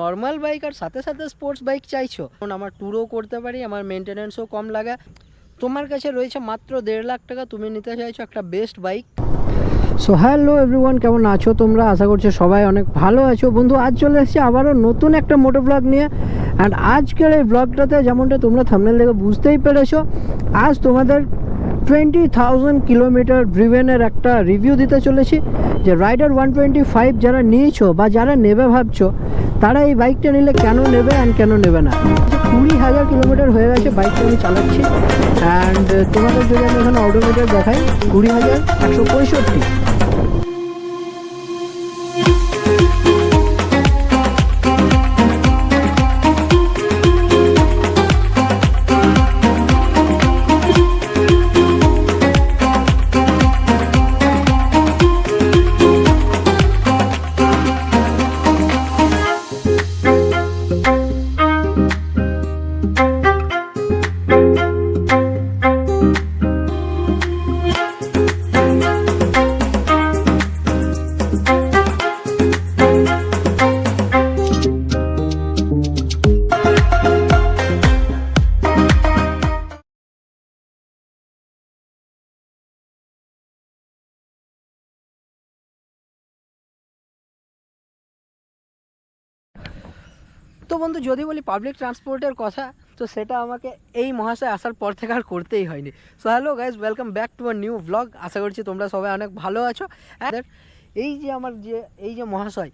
Normal bike আর সাথে সাথে sports bike চাইছো। কারণ আমার ট্যুরও করতে পারি, আমার মেনটেন্যান্সও কম লাগে। তোমার কাছে রয়েছে মাত্র দেড় লাখ টাকা, তুমি নিতে চাইছো একটা best bike so hello everyone কেমন আছো তোমরা? আশা করছ সবাই অনেক ভালো আছো। বন্ধু, আজ চলে এসেছি আবারও নতুন একটা মোটো ব্লগ নিয়ে। অ্যান্ড আজকের এই ব্লগটাতে যেমনটা তোমরা থামনেল দেখে বুঝতেই পেরেছ, আজ তোমাদের টোয়েন্টি থাউজেন্ড কিলোমিটার ড্রিভেনের একটা রিভিউ দিতে চলেছি। যে রাইডার ওয়ান টোয়েন্টি ফাইভ যারা নিয়েছো বা যারা নেবে ভাবছ তারা এই বাইকটা নিলে কেন নেবে অ্যান্ড কেন নেবে না? কুড়ি হাজার কিলোমিটার হয়ে গেছে বাইকটা আমি চালাচ্ছি। অ্যান্ড তোমাদের যদি আমি এখানে অটোমিটার দেখাই, কুড়ি হাজার একশো পঁয়ষট্টি। তো বন্ধু, যদি বলি পাবলিক ট্রান্সপোর্টের কথা, তো সেটা আমাকে এই মহাশয় আসার পর থেকে আর করতেই হয়নি। So hello guys welcome back to a new blog আশা করছি তোমরা সবাই অনেক ভালো আছো। আর এই যে আমার যে, এই যে মহাশয়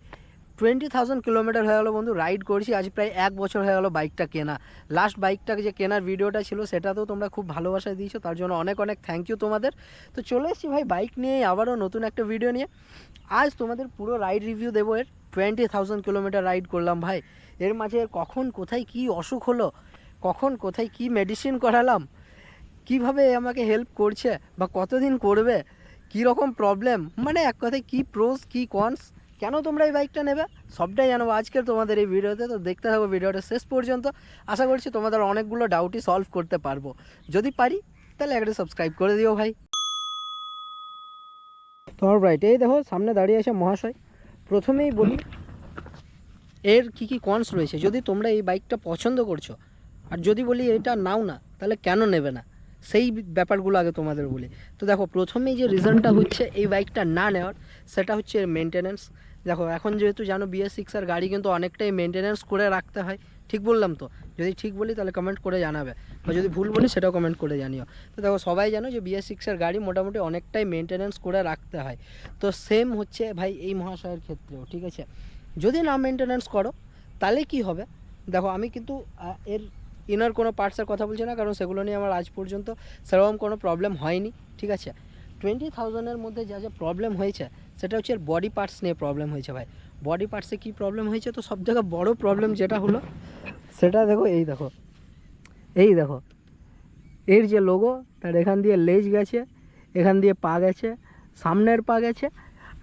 টোয়েন্টি থাউজেন্ড কিলোমিটার হয়ে গেলো বন্ধু রাইড করছি। আজ প্রায় এক বছর হয়ে গেলো বাইকটা কেনা। লাস্ট বাইকটা যে কেনার ভিডিওটা ছিল, সেটাতেও তোমরা খুব ভালোবাসা দিয়েছ। তার জন্য অনেক অনেক থ্যাংক ইউ তোমাদের। তো চলে এসেছি ভাই বাইক নিয়ে, আবারও নতুন একটা ভিডিও নিয়ে। আজ তোমাদের পুরো রাইড রিভিউ দেবো এর। টোয়েন্টি থাউজেন্ড কিলোমিটার রাইড করলাম ভাই। এর মাঝে কখন কোথায় কি অসুখ হলো, কখন কোথায় কি মেডিসিন করালাম, কীভাবে আমাকে হেল্প করছে বা কতদিন করবে কী রকম প্রবলেম মানে এক কথায় কী প্রোস কী কনস কেন তোমরা এই বাইকটা নেবে, সবটাই জানাব আজকের তোমাদের এই ভিডিওতে। তো দেখতে থাকো ভিডিওটা শেষ পর্যন্ত। আশা করছি তোমাদের অনেকগুলো ডাউটই সলভ করতে পারব। যদি পারি, তাহলে একটা সাবস্ক্রাইব করে দিও ভাই। তোমার রাইট এই দেখো, সামনে দাঁড়িয়ে আছে মহাশয়। প্রথমেই বলি, এর কি কি কনস রয়েছে? যদি তোমরা এই বাইকটা পছন্দ করছ, আর যদি বলি এটা নাও না, তাহলে কেন নেবে না? সেই ব্যাপারগুলো আগে তোমাদের বলি। তো দেখো, প্রথমেই যে রিজনটা হচ্ছে এই বাইকটা না নেওয়ার, সেটা হচ্ছে এর মেনটেনেন্স দেখো, এখন যেহেতু জানো বিএস সিক্স আর গাড়ি কিন্তু অনেকটাই মেনটেনেন্স করে রাখতে হয়। ঠিক বললাম তো? যদি ঠিক বলি তাহলে কমেন্ট করে জানাবে। বা যদি ভুল বলি সেটাও কমেন্ট করে জানিও। তো দেখো, সবাই জানো যে বিএস সিক্সের গাড়ি মোটামুটি অনেকটাই মেনটেনেন্স করে রাখতে হয়। তো সেম হচ্ছে ভাই এই মহাশয়ের ক্ষেত্রেও, ঠিক আছে? যদি না মেনটেনেন্স করো, তাহলে কি হবে? দেখো, আমি কিন্তু এর ইনার কোনো পার্টসের কথা বলছি না, কারণ সেগুলো নিয়ে আমার আজ পর্যন্ত সেরকম কোনো প্রবলেম হয়নি, ঠিক আছে? টোয়েন্টি থাউজেন্ডের মধ্যে যা যা প্রবলেম হয়েছে, সেটা হচ্ছে এর বডি পার্টস নিয়ে প্রবলেম হয়েছে ভাই। বডি পার্টসে কী প্রবলেম হয়েছে? তো সব থেকে বড় প্রবলেম যেটা হলো, সেটা দেখো, এই দেখো এই দেখো, এর যে লোগো তার এখান দিয়ে লেজ গেছে, এখান দিয়ে পা গেছে, সামনের পা গেছে,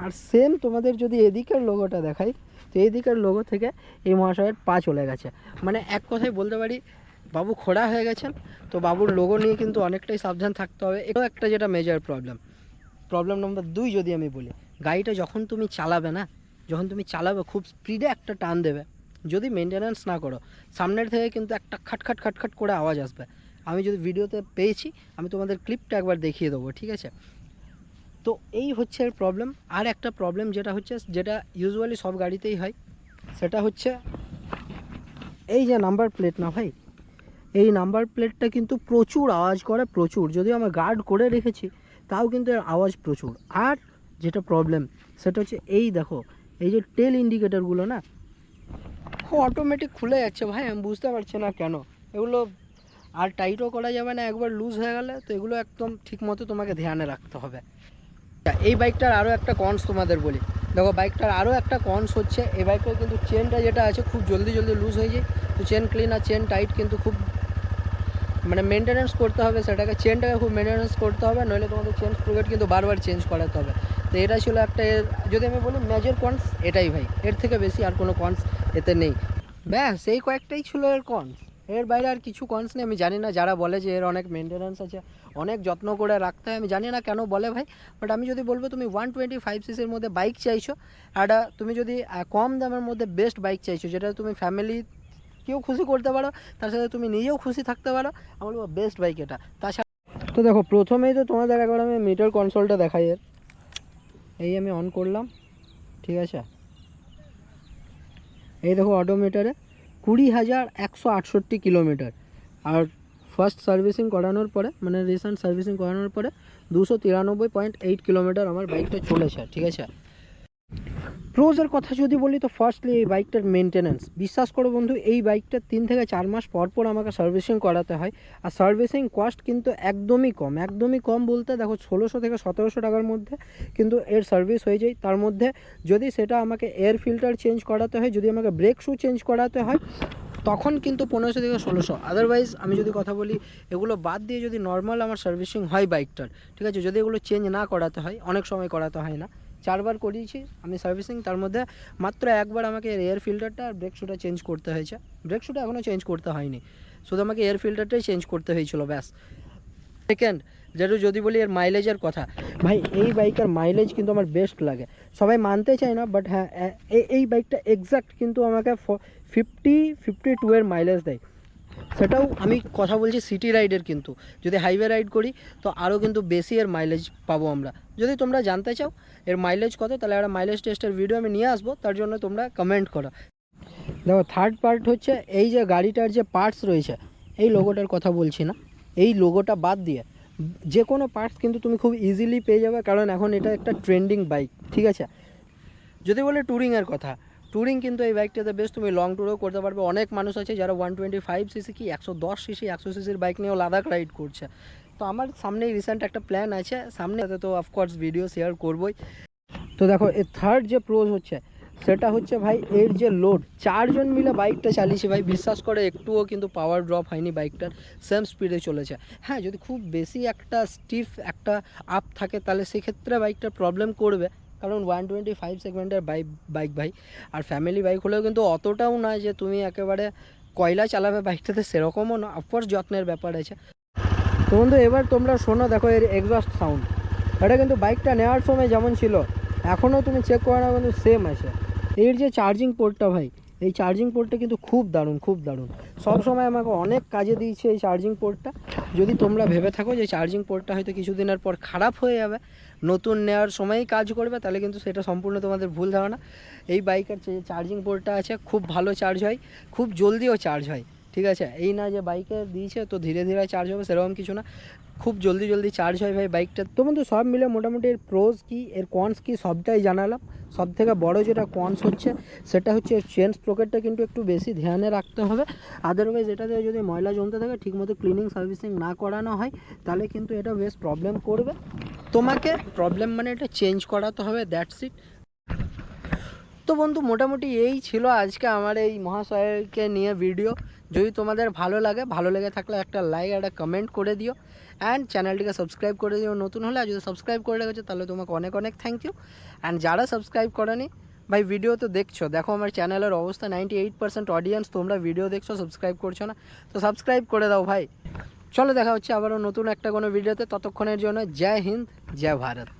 আর সেম তোমাদের যদি এদিকের লোগোটা দেখাই, তো এদিকের লোগো থেকে এই মহাশয়ের পা চলে গেছে। মানে এক কথায় বলতে পারি, বাবু খোড়া হয়ে গেছেন, তো বাবুর লোগো নিয়ে কিন্তু অনেকটাই সাবধান থাকতে হবে। এটাও একটা যেটা মেজর প্রবলেম প্রবলেম নম্বর দুই যদি আমি বলি, গাড়িটা যখন তুমি চালাবে না যখন তুমি চালাবে, খুব স্পিডে একটা টান দেবে। যদি মেনটেন্যান্স না করো, সামনের থেকে কিন্তু একটা খাটখাট খাটখাট করে আওয়াজ আসবে। আমি যদি ভিডিওতে পেয়েছি, আমি তোমাদের ক্লিপটা একবার দেখিয়ে দেবো, ঠিক আছে? তো এই হচ্ছে এর প্রবলেম আর একটা প্রবলেম যেটা হচ্ছে, যেটা ইউজুয়ালি সব গাড়িতেই হয়, সেটা হচ্ছে এই যে নাম্বার প্লেট না ভাই? এই নাম্বার প্লেটটা কিন্তু প্রচুর আওয়াজ করে, প্রচুর। যদিও আমি গার্ড করে রেখেছি, তাও কিন্তু এর আওয়াজ প্রচুর। আর যেটা প্রবলেম সেটা হচ্ছে এই দেখো এই যে টেল ইন্ডিকেটারগুলো না? অটোমেটিক খুলে যাচ্ছে ভাই, আমি বুঝতে পারছি না কেন। এগুলো আর টাইটও করা যাবে না, একবার লুজ হয়ে গেলে তো এগুলো একদম ঠিক মতো তোমাকে ধ্যানে রাখতে হবে। এই বাইকটার আরও একটা কনস তোমাদের বলি। দেখো বাইকটার আরও একটা কনস হচ্ছে, এই বাইকটার কিন্তু চেনটা যেটা আছে খুব জলদি জলদি লুজ হয়ে যায়। তো চেন ক্লিন আর চেন টাইট কিন্তু খুব মানে মেনটেনেন্স করতে হবে সেটাকে চেনটাকে খুব মেনটেনেন্স করতে হবে, নইলে তোমাদের চেন স্প্রুগেট কিন্তু বারবার চেঞ্জ করাতে হবে। তো এটা ছিল একটা এর, যদি আমি বলি মেজর কনস এটাই ভাই। এর থেকে বেশি আর কোনো কনস এতে নেই। ব্যাস, এই কয়েকটাই ছিল এর কনস এর বাইরে আর কিছু কনস নেই, আমি জানি না। যারা বলে যে এর অনেক মেনটেন্যান্স আছে, অনেক যত্ন করে রাখতে হয়, আমি জানি না কেন বলে ভাই। বাট আমি যদি বলব, তুমি ওয়ান টোয়েন্টি ফাইভ সিসির মধ্যে বাইক চাইছো একটা তুমি যদি কম দামের মধ্যে বেস্ট বাইক চাইছো, যেটা তুমি ফ্যামিলি কেউ খুশি করতে পারো, তার সাথে তুমি নিজেও খুশি থাকতে পারো, আমি বলব বেস্ট বাইক এটা। তাছাড়া তো দেখো, প্রথমেই তো তোমাদের একবার আমি মিটার কনসোলটা দেখাই এর। এই আমি অন করলাম, ঠিক আছে? এই দেখো অটোমিটারে কুড়ি হাজার একশো আটষট্টি কিলোমিটার আর ফার্স্ট সার্ভিসিং করানোর পরে মানে রিসেন্ট সার্ভিসিং করানোর পরে দুশো তিরানব্বই পয়েন্ট এইট কিলোমিটার আমার বাইকটা চলেছে, ঠিক আছে? প্রোজের কথা যদি বলি, তো ফার্স্টলি এই বাইকটার মেনটেন্যান্স বিশ্বাস করো বন্ধু, এই বাইকটা তিন থেকে চার মাস পর পর আমাকে সার্ভিসিং করাতে হয়। আর সার্ভিসিং কস্ট কিন্তু একদমই কম একদমই কম বলতে দেখো ষোলোশো থেকে সতেরোশো টাকার মধ্যে কিন্তু এর সার্ভিস হয়ে যায়। তার মধ্যে যদি সেটা আমাকে এয়ার ফিল্টার চেঞ্জ করাতে হয়, যদি আমাকে ব্রেক শু চেঞ্জ করাতে হয়, তখন কিন্তু পনেরোশো থেকে ষোলোশো। আদারওয়াইজ আমি যদি কথা বলি, এগুলো বাদ দিয়ে যদি নর্মাল আমার সার্ভিসিং হয় বাইকটার ঠিক আছে? যদি এগুলো চেঞ্জ না করাতে হয়, অনেক সময় করাতে হয় না। চারবার করিয়েছি, আমি সার্ভিসিং তার মধ্যে মাত্র একবার আমাকে এয়ার ফিল্টারটা আর ব্রেক শুটা চেঞ্জ করতে হয়েছে। ব্রেক শুটা এখনও চেঞ্জ করতে হয়নি। শুধু আমাকে এয়ার ফিল্টারটাই চেঞ্জ করতে হয়েছিল, ব্যাস। সেকেন্ড যেটা যদি বলি এর মাইলেজের কথা, ভাই, এই বাইকের মাইলেজ কিন্তু আমার বেস্ট লাগে। সবাই মানতে চায় না বাট হ্যাঁ এই এই বাইকটা এক্স্যাক্ট কিন্তু আমাকে ফিফটি ফিফটি টু এর মাইলেজ দেয়। সেটাও আমি কথা বলছি সিটি রাইডের কিন্তু। যদি হাইওয়ে রাইড করি, তো আরও কিন্তু বেশি এর মাইলেজ পাবো আমরা। যদি তোমরা জানতে চাও, এর মাইলেজ কত, তাহলে একটা মাইলেজ টেস্টের ভিডিও আমি নিয়ে আসব, তার জন্য তোমরা কমেন্ট করো। দেখো থার্ড পার্ট হচ্ছে, এই যে গাড়িটার যে পার্টস রয়েছে, এই লোগোটার কথা বলছি না। এই লোগোটা বাদ দিয়ে, যে কোনো পার্টস কিন্তু তুমি খুব ইজিলি পেয়ে যাবে, কারণ এখন এটা একটা ট্রেন্ডিং বাইক ঠিক আছে? যদি বলে ট্যুরিংয়ের কথা ট্যুরিং কিন্তু এই বাইকটাতে বেশ তুমি লং ট্যুরও করতে পারবে। অনেক মানুষ আছে যারা ওয়ান টোয়েন্টি ফাইভ সিসি কি একশো দশ সিসি একশো সিসির বাইক নিয়েও লাদাখ রাইড করছে। তো আমার সামনেই রিসেন্ট একটা প্ল্যান আছে। সামনে তো অফকোর্স ভিডিও শেয়ার করবই। তো দেখো এর থার্ড যে প্রোজ হচ্ছে, সেটা হচ্ছে ভাই এর যে লোড চারজন মিলে বাইকটা চালিয়েছে ভাই। বিশ্বাস করে, একটুও কিন্তু পাওয়ার ড্রপ হয়নি বাইকটার সেম স্পিডে চলেছে। হ্যাঁ যদি খুব বেশি একটা স্টিফ একটা আপ থাকে, তাহলে সেক্ষেত্রে বাইকটা প্রবলেম করবে। কারণ ওয়ান টোয়েন্টি ফাইভ সেগমেন্টের বাইক বাইক ভাই। আর ফ্যামিলি বাইক হলেও কিন্তু অতটাও না যে তুমি একেবারে কয়লা চালাবে বাইকটাতে সেরকমও না অফকোর্স যত্নের ব্যাপার আছে। তো বন্ধু, এবার তোমরা শোনো, দেখো এর এক্সস্ট সাউন্ড এটা কিন্তু বাইকটা নেওয়ার সময় যেমন ছিল এখনও তুমি চেক করে না কিন্তু সেম আছে। এর যে চার্জিং পোর্টটা ভাই, এই চার্জিং পোর্টটা কিন্তু খুব দারুণ খুব দারুণ। সব সময় আমাকে অনেক কাজে দিয়েছে এই চার্জিং পোর্টটা যদি তোমরা ভেবে থাকো যে চার্জিং পোর্টটা হয়তো কিছুদিনের পর খারাপ হয়ে যাবে, নতুন নেওয়ার সময়ই কাজ করবে, তাহলে কিন্তু সেটা সম্পূর্ণ তোমাদের ভুল ধারণা। এই বাইকের যে চার্জিং পোর্টটা আছে, খুব ভালো চার্জ হয়, খুব জলদিও চার্জ হয়। ঠিক আছে? এই না যে বাইকে দিয়েছে, তো ধীরে ধীরে চার্জ হবে, সেরকম কিছু না। খুব জলদি জলদি চার্জ হয় ভাই বাইকটা তো বন্ধু, সব মিলে মোটামুটি এর প্রোজ কি, এর কনস কি, সবটাই জানালাম। সব থেকে বড় যেটা কনস হচ্ছে, সেটা হচ্ছে চেন স্প্রকেটটা কিন্তু একটু বেশি ধ্যানে রাখতে হবে। আদারওয়াইজ এটাতে যদি ময়লা জমতে থাকে, ঠিকমতো ক্লিনিং সার্ভিসিং না করানো হয়, তাহলে কিন্তু এটা বেশ প্রবলেম করবে। তোমাকে প্রবলেম মানে এটা চেঞ্জ করাতে হবে দ্যাটস ইট তো বন্ধু, মোটামুটি এই ছিল আজকে আমার এই মহাশয়কে নিয়ে ভিডিও যদি তোমাদের ভালো লাগে, ভালো লেগে থাকলে একটা লাইক একটা কমেন্ট করে দিও। অ্যান্ড চ্যানেলটিকে সাবস্ক্রাইব করে দিও। নতুন হলে আর যদি সাবস্ক্রাইব করে রেখেছো, তাহলে তোমাকে অনেক অনেক থ্যাংক ইউ অ্যান্ড যারা সাবস্ক্রাইব করেনি, ভাই ভিডিও তো দেখছ। দেখো আমার চ্যানেলের অবস্থা নাইনটি এইট পার্সেন্ট অডিয়েন্স তোমরা ভিডিও দেখছ সাবস্ক্রাইব করছ না। তো সাবস্ক্রাইব করে দাও ভাই। চলো দেখা হচ্ছে আবারও নতুন একটা কোনো ভিডিওতে ততক্ষণের জন্য জয় হিন্দ, জয় ভারত।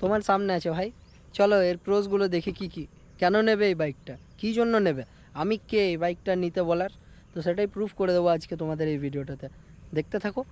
তোমার সামনে আছে ভাই। চলো এর প্রোজগুলো দেখি কি কি। কেন নেবে এই বাইকটা কী জন্য নেবে? আমি কে এই বাইকটা নিতে বলার? তো সেটাই প্রুফ করে দেবো আজকে তোমাদের এই ভিডিওটাতে দেখতে থাকো।